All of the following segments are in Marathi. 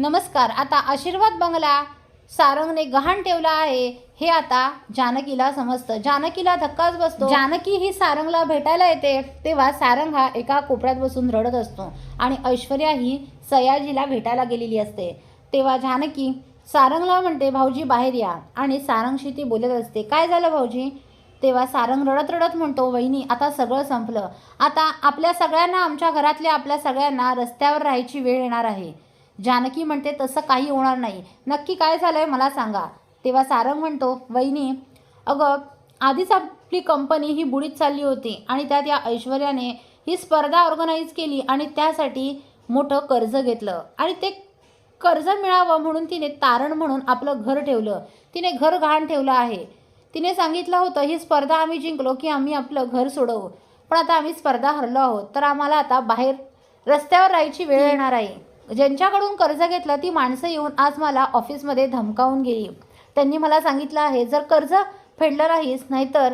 नमस्कार आता आशीर्वाद बंगला सारंगने गहाण ठेवला आहे. हे आता जानकीला समजतं. जानकीला धक्काच बसतो. जानकी ही सारंगला भेटायला येते तेव्हा सारंग हा एका कोपऱ्यात बसून रडत असतो आणि ऐश्वर्या ही सयाजीला भेटायला गेलेली असते. तेव्हा जानकी सारंगला म्हणते भाऊजी बाहेर या. आणि सारंगशी ती बोलत असते काय झालं भाऊजी? तेव्हा सारंग रडत रडत म्हणतो वहिनी आता सगळं संपलं. आता आपल्या सगळ्यांना आमच्या घरातल्या आपल्या सगळ्यांना रस्त्यावर राहायची वेळ येणार आहे. जानकी म्हणते तसं काही होणार नाही. नक्की काय झालं आहे मला सांगा. तेव्हा सारंग म्हणतो वहिनी अगं आधीच आपली कंपनी ही बुडीत चालली होती आणि त्यात या ऐश्वर्याने ही स्पर्धा ऑर्गनाईज केली आणि त्यासाठी मोठं कर्ज घेतलं. आणि ते कर्ज मिळावं म्हणून तिने तारण म्हणून आपलं घर ठेवलं. तिने घर गहाण ठेवलं आहे. तिने सांगितलं होतं ही स्पर्धा आम्ही जिंकलो की आम्ही आपलं घर सोडवू. पण आता आम्ही स्पर्धा हरलो आहोत. तर आम्हाला आता बाहेर रस्त्यावर राहायची वेळ येणार आहे. ज्यांच्याकडून कर्ज घेतलं ती माणसं येऊन आज मला ऑफिसमध्ये धमकावून गेली. त्यांनी मला सांगितलं आहे जर कर्ज फेडलं नाहीस नाहीतर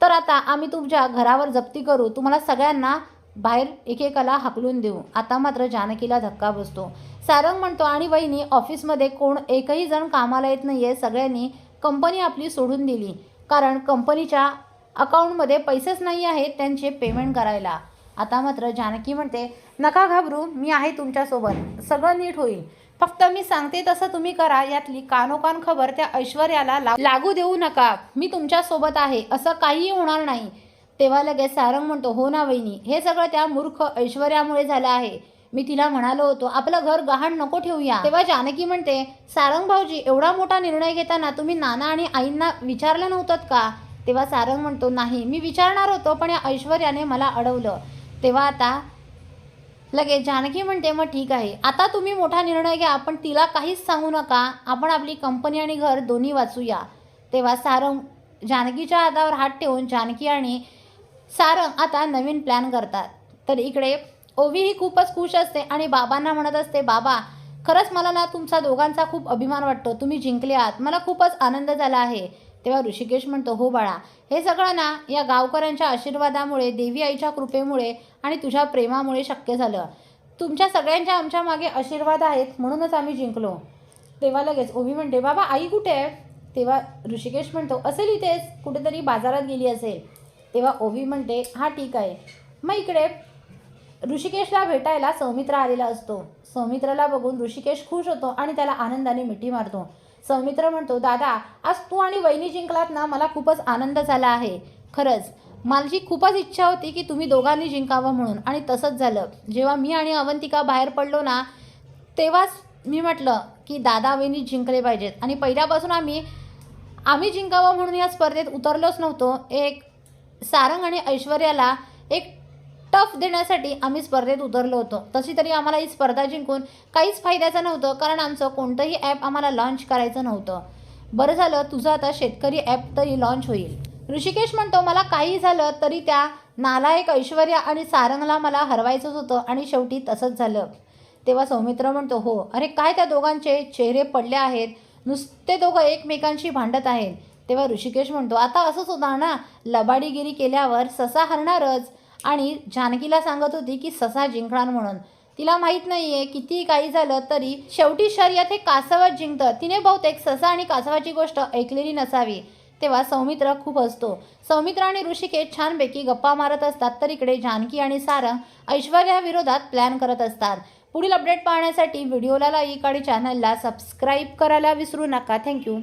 तर आता आम्ही तुमच्या घरावर जप्ती करू. तुम्हाला सगळ्यांना बाहेर एकेकाला हाकलून देऊ. आता मात्र जानकीला धक्का बसतो. सारंग म्हणतो आणि वहिनी ऑफिसमध्ये कोण एकही जण कामाला येत नाही आहे सगळ्यांनी कंपनी आपली सोडून दिली. कारण कंपनीच्या अकाउंटमध्ये पैसेच नाही आहेत त्यांचे पेमेंट करायला. आता मात्र जानकी म्हणते नका घाबरू मी आहे तुमच्यासोबत. सगळं नीट होईल. फक्त मी सांगते तसं तुम्ही करा यातली कानोकान खबर त्या ऐश्वर्याला लागू देऊ नका. मी तुमच्यासोबत आहे असं काहीही होणार नाही. तेव्हा लगेच सारंग म्हणतो हो ना वहिनी हे सगळं त्या मूर्ख ऐश्वर्यामुळे झालं आहे. मी तिला म्हणालो होतो आपलं घर गहाण नको ठेवूया. तेव्हा जानकी म्हणते सारंग भाऊजी एवढा मोठा निर्णय घेताना तुम्ही नाना आणि आईंना विचारलं नव्हतं का? तेव्हा सारंग म्हणतो नाही मी विचारणार होतो पण या ऐश्वर्याने मला अडवलं. तेव्हा आता लगेच जानकी म्हणते मग ठीक आहे. आता तुम्ही मोठा निर्णय घ्या पण तिला काहीच सांगू नका. आपण आपली कंपनी आणि घर दोन्ही वाचूया. तेव्हा सारंग जानकीच्या हातावर हात ठेवून जानकी आणि सारंग आता नवीन प्लॅन करतात. तर इकडे ओवी ही खूपच खुश असते आणि बाबांना म्हणत असते बाबा खरंच मला ना तुमचा दोघांचा खूप अभिमान वाटतो. तुम्ही जिंकले आहात. मला खूपच आनंद झाला आहे. तेव्हा ऋषिकेश म्हणतो हो बाळा हे सगळं ना या गावकऱ्यांच्या आशीर्वादामुळे देवी आईच्या कृपेमुळे आणि तुझ्या प्रेमामुळे शक्य झालं. तुमच्या सगळ्यांच्या आमच्या मागे आशीर्वाद आहेत म्हणूनच आम्ही जिंकलो. तेव्हा लगेच ओवी म्हणते बाबा आई कुठे आहे? तेव्हा ऋषिकेश म्हणतो असेल इथेच कुठेतरी बाजारात गेली असेल. तेव्हा ओवी म्हणते हा ठीक आहे. मग इकडे ऋषिकेशला भेटायला सौमित्र आलेला असतो. सौमित्राला बघून ऋषिकेश खुश होतो आणि त्याला आनंदाने मिठी मारतो. सौमित्र म्हणतो दादा आज तू आणि वहिनी जिंकलात ना मला खूपच आनंद झाला आहे. खरंच माझी खूपच इच्छा होती की तुम्ही दोघांनी जिंकावं म्हणून आणि तसंच झालं. जेव्हा मी आणि अवंतिका बाहेर पडलो ना तेव्हाच मी म्हटलं की दादा वहिनी जिंकले पाहिजेत. आणि पहिल्यापासून आम्ही आम्ही जिंकावं म्हणून या स्पर्धेत उतरलोच नव्हतो. एक सारंग आणि ऐश्वर्याला एक टफ देण्यासाठी आम्ही स्पर्धेत उतरलो होतो. तशी तरी आम्हाला ही स्पर्धा जिंकून काहीच फायद्याचं नव्हतं कारण आमचं कोणतंही ॲप आम्हाला लॉन्च करायचं नव्हतं. बरं झालं तुझं आता शेतकरी ॲप तरी लॉन्च होईल. ऋषिकेश म्हणतो मला काही झालं तरी त्या नालायक ऐश्वर्या आणि सारंगला मला हरवायचंच होतं आणि शेवटी तसंच झालं. तेव्हा सौमित्र म्हणतो हो अरे काय त्या दोघांचे चेहरे पडले आहेत? नुसते दोघं एकमेकांशी भांडत आहेत. तेव्हा ऋषिकेश म्हणतो आता असंच होता ना लबाडीगिरी केल्यावर ससा हरणारच. आणि जानकीला सांगत होती की ससा जिंकणार म्हणून. तिला माहीत नाही आहे किती काही झालं तरी शेवटी शर्यत हे कासवच जिंकतं. तिने बहुतेक ससा आणि कासवाची गोष्ट ऐकलेली नसावी. तेव्हा सौमित्र खूप असतो सौमित्र आणि ऋषिकेश छानपैकी गप्पा मारत असतात तर इकडे जानकी आणि सारंग ऐश्वर्या विरोधात प्लॅन करत असतात. पुढील अपडेट पाहण्यासाठी व्हिडिओला लाईक आणि चॅनलला सबस्क्राईब करायला विसरू नका. थँक्यू